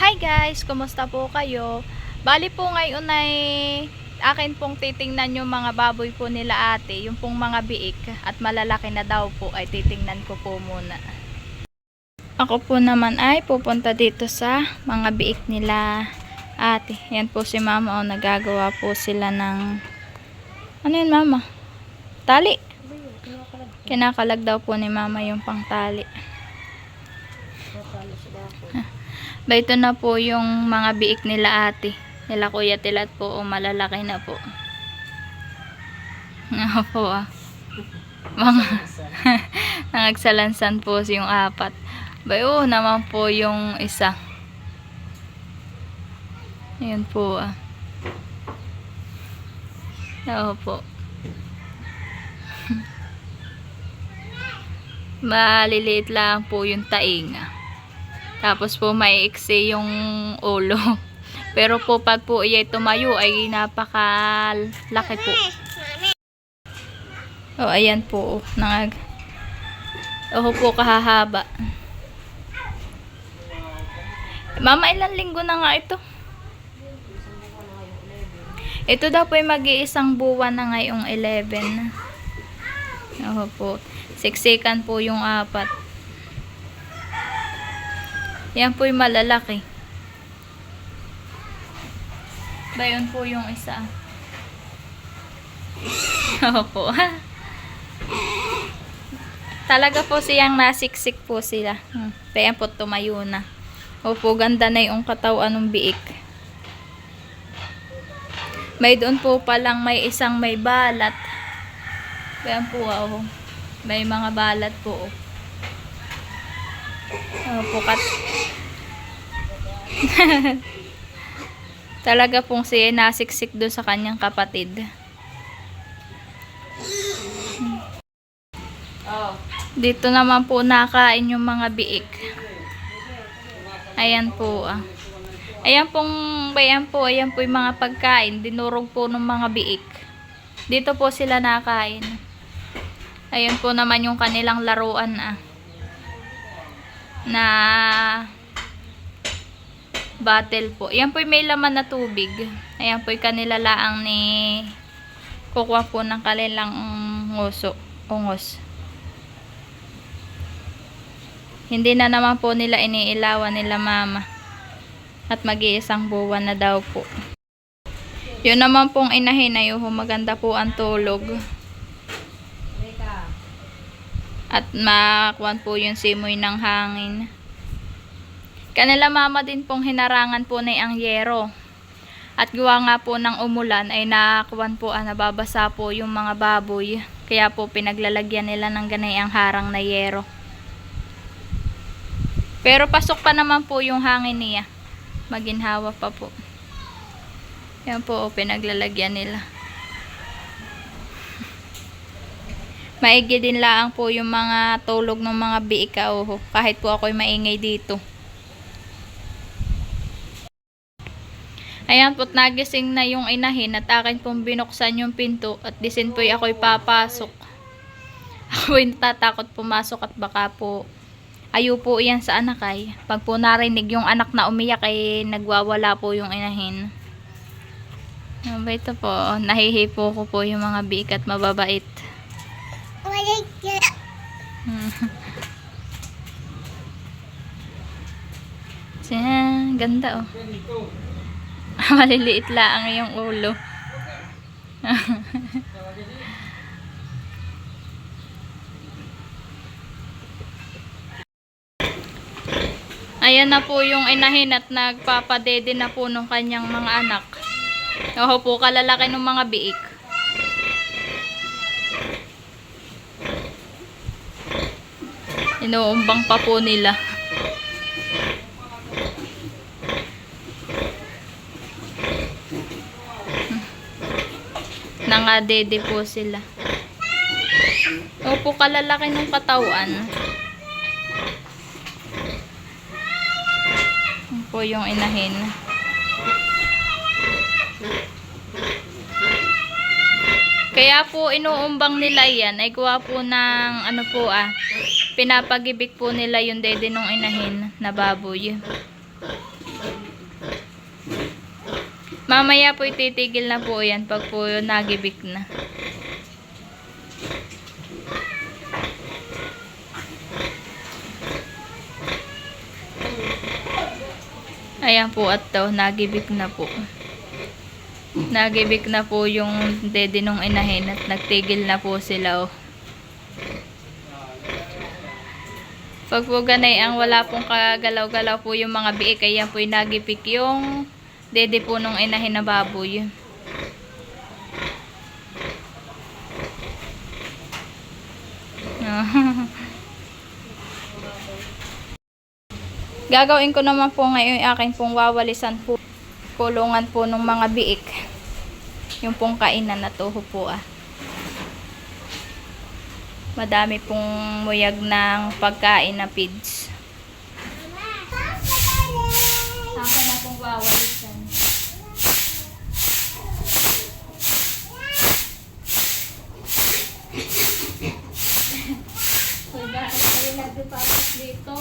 Hi guys! Kumusta po kayo? Bali po ngayon ay akin pong titingnan yung mga baboy po nila ate, yung pong mga biik at malalaki na daw po ay titingnan ko po muna. Ako po naman ay pupunta dito sa mga biik nila ate. Yan po si mama o nagagawa po sila ng ano yun mama? Tali. Kinakalag daw po ni mama yung pangtali. Ba ito na po yung mga biik nila ate. Nila kuya tilat po o malalaki na po. Nga po ah. Mga nangagsalansan po yung apat. Ba oh, naman po yung isa. Ayun po ah. Oo po. Maliliit lang po yung tainga. Tapos po may iksi yung ulo. Pero po pag po iyay tumayo ay napakalaki po. Oh, ayan po. oh, Nangag Oh po kahahaba. Mama, ilang linggo na nga ito? Ito daw po ay mag-iisang buwan na ngayong 11. Oo po. Siksikan po yung apat. Yan po yung malalaki. Bayon po yung isa. Opo. Talaga po siyang nasiksik po sila. Hmm. Kaya po tumayo na. Opo, ganda na yung katawan ng biik. May doon po palang may isang may balat. Kaya po, oh. May mga balat po. Oh. Opo, kat Talaga pong siya nasiksik doon sa kanyang kapatid. Dito naman po nakain yung mga biik. Ayan po ah. Ayan pong, ayan po, ayan po yung mga pagkain. Dinurog po ng mga biik. Dito po sila nakain. Ayan po naman yung kanilang laruan ah. Na bottle po. Ayan po may laman na tubig. Ayan po kanila laang ni kukuha po ng kanilang nguso. Ungos. Hindi na naman po nila iniilawan nila mama. At mag-iisang buwan na daw po. Yun naman pong inahin na yung maganda po ang tulog. At makuwan po yung simoy ng hangin. Kanila mama din pong hinarangan po na ang yero. At gawa nga po ng umulan ay nakakuan po ah, nababasa po yung mga baboy. Kaya po pinaglalagyan nila ng ganay ang harang na yero. Pero pasok pa naman po yung hangin niya. Maginhawa pa po. Yan po, oh, pinaglalagyan nila. Maigi din laang po yung mga tulog ng mga biika, oh. Kahit po ako'y maingay dito. Ayan po't nagising na yung inahin at akin pong binuksan yung pinto at disin po'y ako'y papasok. Ako'y natatakot pumasok at baka po ayo po iyan sa anak ay. Pag po narinig yung anak na umiyak ay nagwawala po yung inahin. Mabait ito po. Nahihipo ko po yung mga biik at mababait. Siya, ganda oh. Maliliit lang yung ulo. Ayan na po yung inahin at nagpapadede na po ng kanyang mga anak. Oho po, kalalaki ng mga biik. Inuumbang pa po nila. Nangadede po sila. Opo, kalalaki ng katawan. Po yung inahin. Kaya po inuumbang nila yan ay gawa po ng ano po ah pinapagibik po nila yung dede nung inahin na baboy. Mamaya po ititigil na po yan pag po nagibik na. Ayan po at daw, nagibik na po. Nagibik na po yung dede nung inahin at nagtigil na po sila oh. Pag po ganay ang wala pong kagalaw-galaw po yung mga biik, kaya po yung nagipik yung dede po nung inahin na baboy. Gagawin ko naman po ngayon aking pong wawalisan po kulungan po ng mga biik. Yung pong kainan na toho po ah. Madami pong muyag ng pagkain na pids. Akin na pong wawalisan. Uy, bakit kayo nagpapasok dito?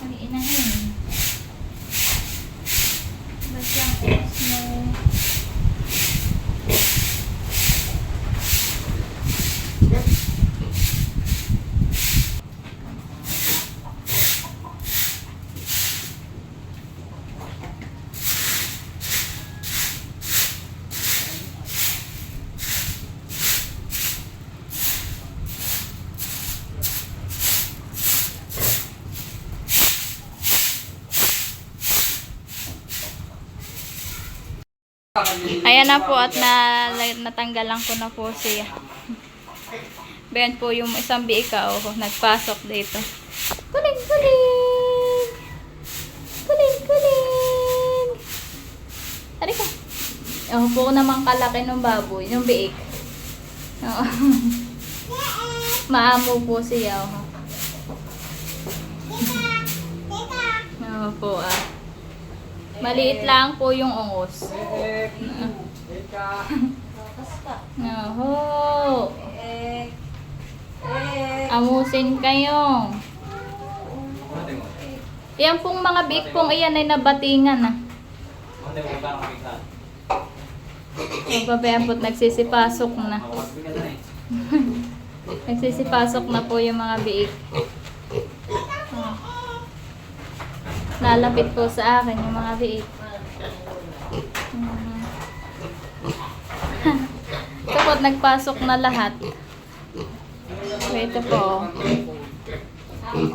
Ang inahin. Ba't yung oras mo? Ayan na po at na, natanggalan ko na po siya. Bayan po yung isang biika oh, nagpasok dito. Kuling, kuling! Kuling, kuling! Ari ka. Oh, po naman kalaki ng baboy, yung biik. Oo. Maamo po siya. Oh. Oo po ah. Maliit lang po yung ungos. Oho. Amusin kayo. Yan pong mga biik pong iyan ay nabatingan ah. Yung pabayapot nagsisipasok na. Nagsisipasok na po yung mga biik. Oh. Lalapit po sa akin yung mga biik. Ito po, nagpasok na lahat. Ito po.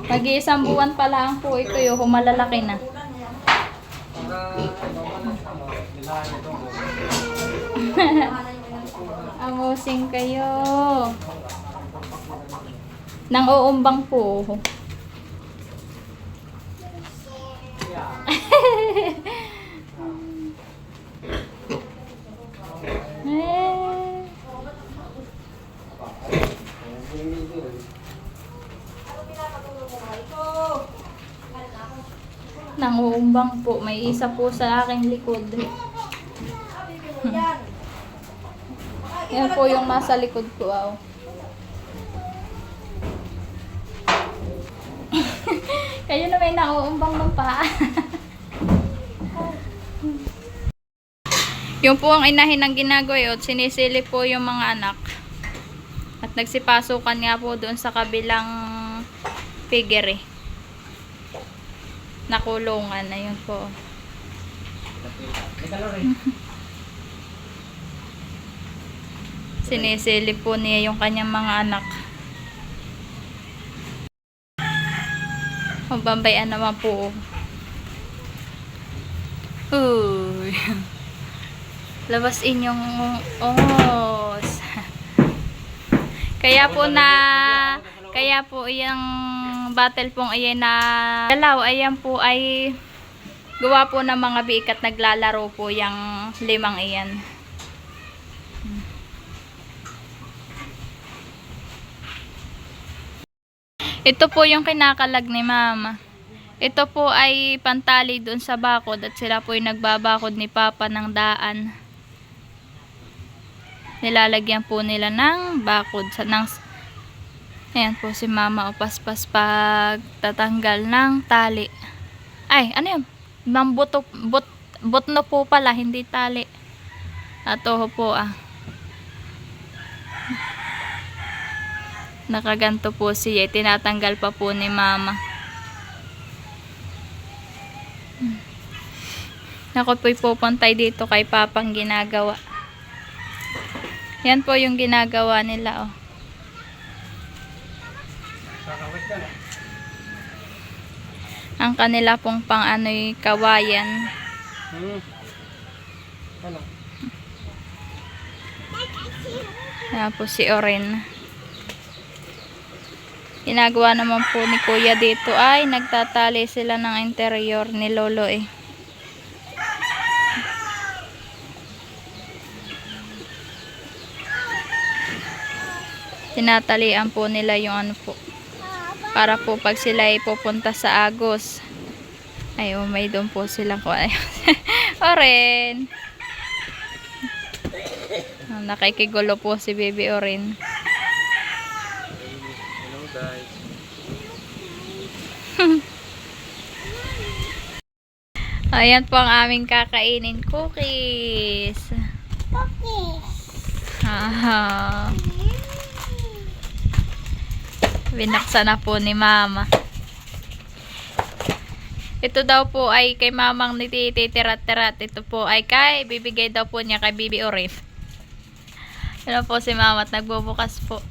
Mag-iisang buwan pa lang po ito yung humalalaki na. Amusing kayo. Nang uumbang po. eh. Nang uumbang po. May isa po sa aking likod. Yan po yung nasa likod ko. Aw. Kayo na may nauumbang ng paa. Yung po ang inahin ng ginagawa sinisili po yung mga anak. At nagsipasukan nga po doon sa kabilang figure eh. Nakulungan. Ayun po. Sinisili po niya yung kanyang mga anak. Mabambayan naman po. Uy. labas inyong ongos. kaya po na kaya po yung battle pong ayan na dalaw ayan po ay gawa po ng mga biikat naglalaro po yung limang iyan. Ito po yung kinakalag ni mama. Ito po ay pantali doon sa bakod at sila po yung nagbabakod ni papa ng daan. Nilalagyan po nila ng bakod sa ng Ayan po si mama o paspas pag tatanggal ng tali. Ay, ano yun? Mambuto, but, butno po pala, hindi tali. At toho po ah. Nakaganto po siya. Tinatanggal pa po ni mama. Ako po'y pupuntay dito kay papang ginagawa. Yan po yung ginagawa nila oh. Ang kanila pong pang ano'y kawayan. Hmm. Yan po si Oren. Ginagawa naman po ni Kuya dito ay nagtatali sila ng interior ni Lolo eh. Tinatalian po nila yung ano po. Para po pag sila ay pupunta sa Agos. Ay, oh, may doon po silang ko. Oren! Oh, nakikigulo po si Baby Oren. Hello guys. Ayan po ang aming kakainin cookies. Cookies. Haha. Binaksan na po ni Mama. Ito daw po ay kay Mamang nitititirat-tirat. Ito po ay kay, bibigay daw po niya kay Bibi Orin. Ano po si Mama at nagbubukas po.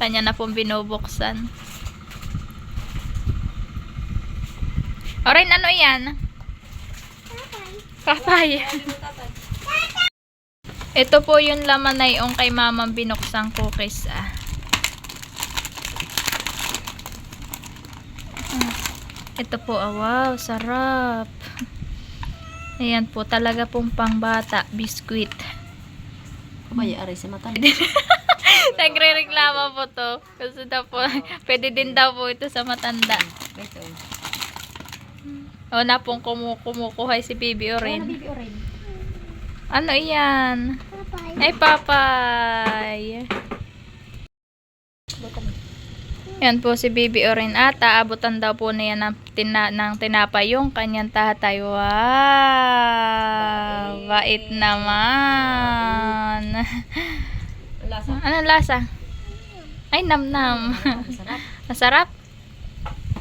Kanya na pong binubuksan. Orin, ano yan? Papay. Ito po yung laman na yung kay mamang binuksang cookies ah. Mm. Ito po, ah, wow, sarap. Ayan po, talaga pong pangbata, biskuit. Kumaya aray sa mata. Nagre-reklamo po to. Kasi daw po, pwede din daw po ito sa matanda. Ito. O na pong kumu kumukuhay si. Bibi orange. Ano yan? Papay. Ay, papay. Yan po si Bibi Orin ata. Abutan daw po niya ng, tina, ng tinapay yung kanyang tatay. Wow! Bait naman. Lasa. Anong lasa? Ay, nam-nam. Masarap. Masarap?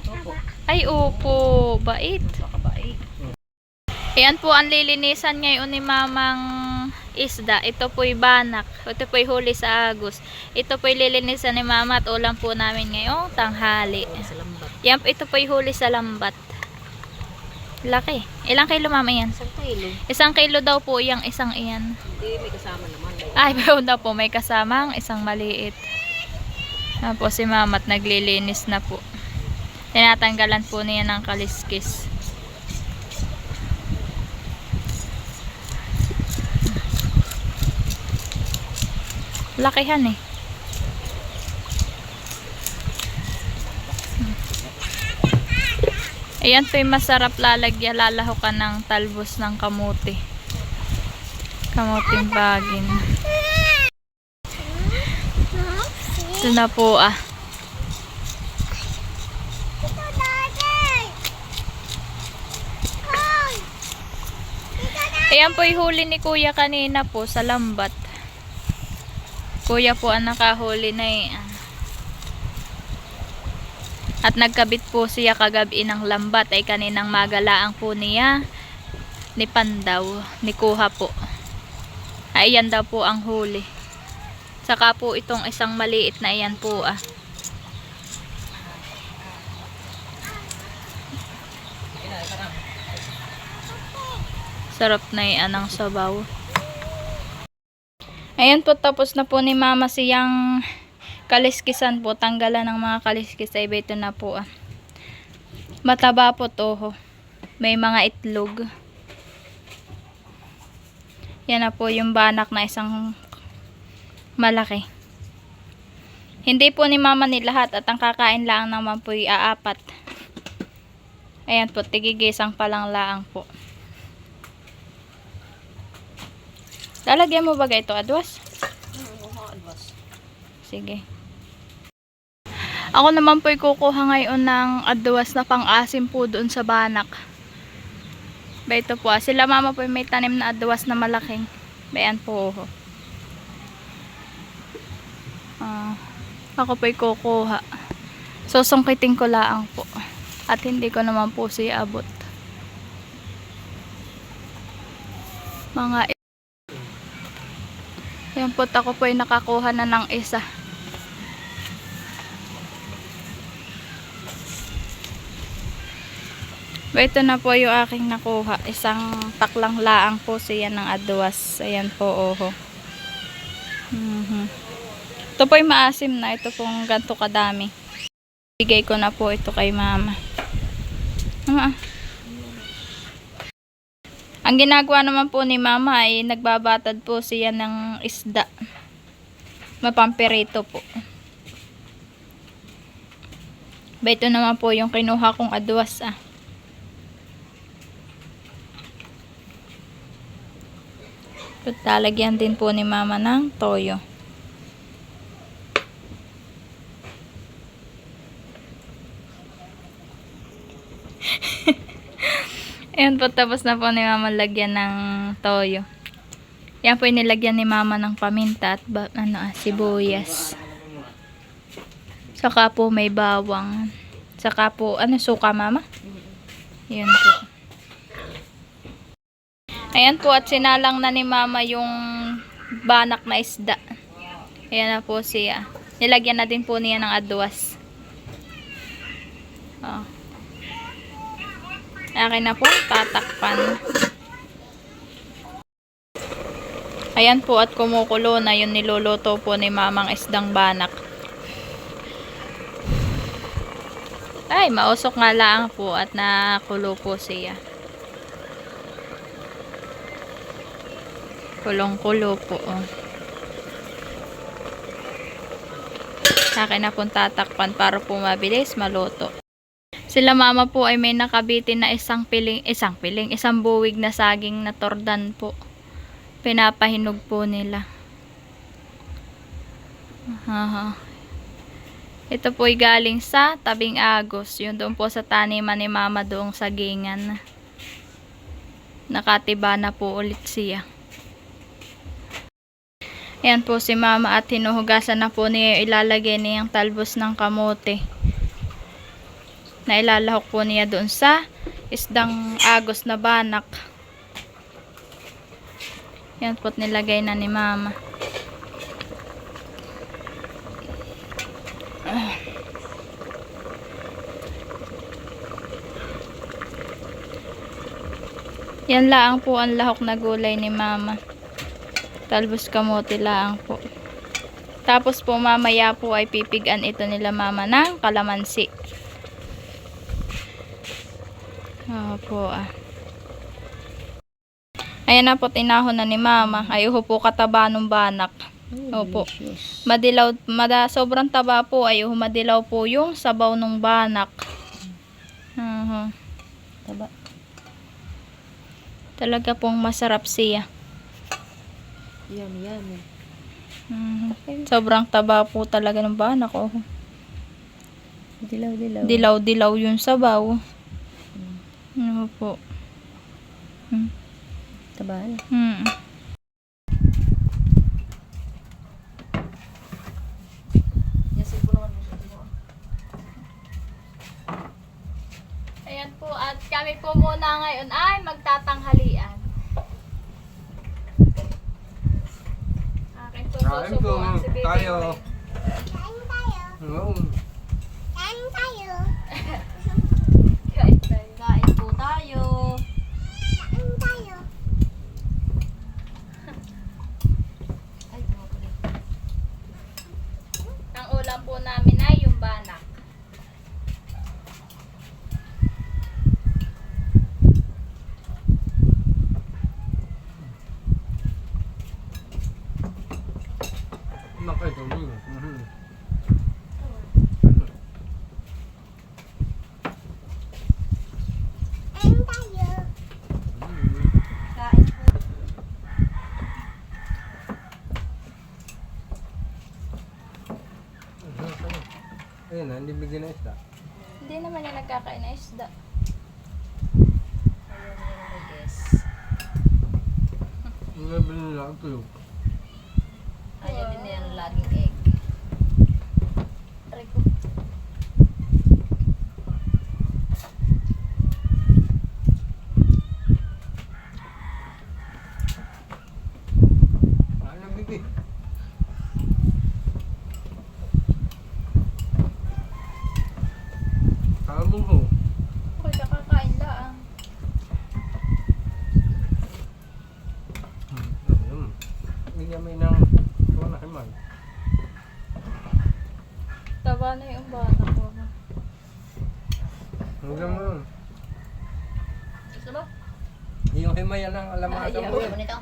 Opo. Ay, upo. Bait. Ayan po ang lilinisan ngayon ni Mamang isda. Ito po'y banak. Ito po'y huli sa agos. Ito po'y lilinisan ni Mama at ulam po namin ngayong tanghali. Yan, ito po'y huli sa lambat. Laki. Ilang kilo mama yan? Isang kilo. Isang kilo daw po yung isang iyan. Hindi, may kasama naman. Ay, meron daw po may kasamang isang maliit. Yan po si mama at naglilinis na po. Tinatanggalan po niya ng kaliskis. Lakihan eh. Ayan po masarap lalagyan, lalahukan ng talbos ng kamuti. Kamuting bagin. Ito na po ah. Ayan po yung huli ni kuya kanina po sa lambat. Kuya po ang nakahuli na eh. At nagkabit po siya kagabi ng lambat ay kaninang magalaang po niya ni Pandaw, ni Kuha po. Ay yan daw po ang huli. Saka po itong isang maliit na iyan po ah. Sarap na yan ang sabaw. Ayan po tapos na po ni mama siyang kaliskisan po. Tanggalan ng mga kaliskis ay ito na po ah. Mataba po to. ho. May mga itlog. Yan na po yung banak na isang malaki. Hindi po ni mama ni lahat at ang kakain lang naman po ay aapat. Ayan po, tigigisang pa lang laang po. Lalagyan mo ba ito, Adwas? Sige. Ako naman po kukuha ngayon ng adwas na pang-asim po doon sa banak. Ba ito po, ah. sila mama po may tanim na adwas na malaking. Bayan po. Ah, ako po'y kukuha. Susungkitin ko laang po. At hindi ko naman po siya abot. Mga yan po, ako po ay nakakuha na ng isa. Ito na po yung aking nakuha. Isang taklang laang po siya ng aduwas. Ayan po, oho. Mhm. Ito po ay maasim na. Ito pong ganito kadami. Bigay ko na po ito kay mama. Mama. Ang ginagawa naman po ni mama ay nagbabatad po siya ng isda. Mapamperito po. Ba ito naman po yung kinuha kong aduwas ah. At lalagyan din po ni mama ng toyo. Ayan po, tapos na po ni mama lagyan ng toyo. Yan po yung nilagyan ni mama ng paminta at ano, ah, sibuyas. Saka po may bawang. Saka po, ano, suka mama? Yan po. Ayan po, at sinalang na ni mama yung banak na isda. Ayan na po siya. Nilagyan na din po niya ng aduwas. Oh. Akin na po, tatakpan. Ayan po at kumukulo na yung niluluto po ni mamang isdang banak. Ay, mausok nga lang po at nakulo po siya. Kulong-kulo po. Oh. Akin na pong tatakpan para po mabilis maluto. Sila mama po ay may nakabitin na isang piling, isang piling, isang buwig na saging na tordan po. Pinapahinog po nila. Aha. Ito po ay galing sa tabing agos. Yun doon po sa taniman ni mama doong sagingan. Nakatiba na po ulit siya. Yan po si mama at hinuhugasan na po niya ilalagay niyang talbos ng kamote na ilalahok po niya doon sa isdang agos na banak. Yan po't nilagay na ni mama. Yan laang po ang lahok na gulay ni mama. Talbos kamote laang po. Tapos po mamaya po ay pipigan ito nila mama ng kalamansi. Opo ah. Ayan na po, tinahon na ni mama. Ayuho po kataba ng banak. Opo. Madilaw, mada, sobrang taba po. Ayuho madilaw po yung sabaw ng banak. Aha. Taba. Talaga pong masarap siya. Yan, yan. Mhm. Sobrang taba po talaga ng banak. Oh. Dilaw, dilaw. Dilaw-dilaw yung sabaw. Ano po. Hmm. Taba na. Hmm. Ayan po, at kami po muna ngayon ay magtatanghalian. Akin po Kain po, susubukan si Baby tayo. Boy. Oo. Kain tayo. Kain po tayo. Ay, tama pala. Ang ulam po namin ay yung banak. Nakay ito. Mhm. Ayun na, hindi bigyan na isda. Hindi naman yung nagkakain na isda. Niya na may guess. Nabili nila ang tulog. Ayaw din niya ng laging egg. Ko. Ano bibi? Kalabong ho. Okay, kakakain lang. Ayun. Bigyan mo yun ng kuha na himay. Taba na yung bata ko. Bigyan mo. Gusto mo? Yung himay yan ang alamasa Ayaw. mo eh. mo nito?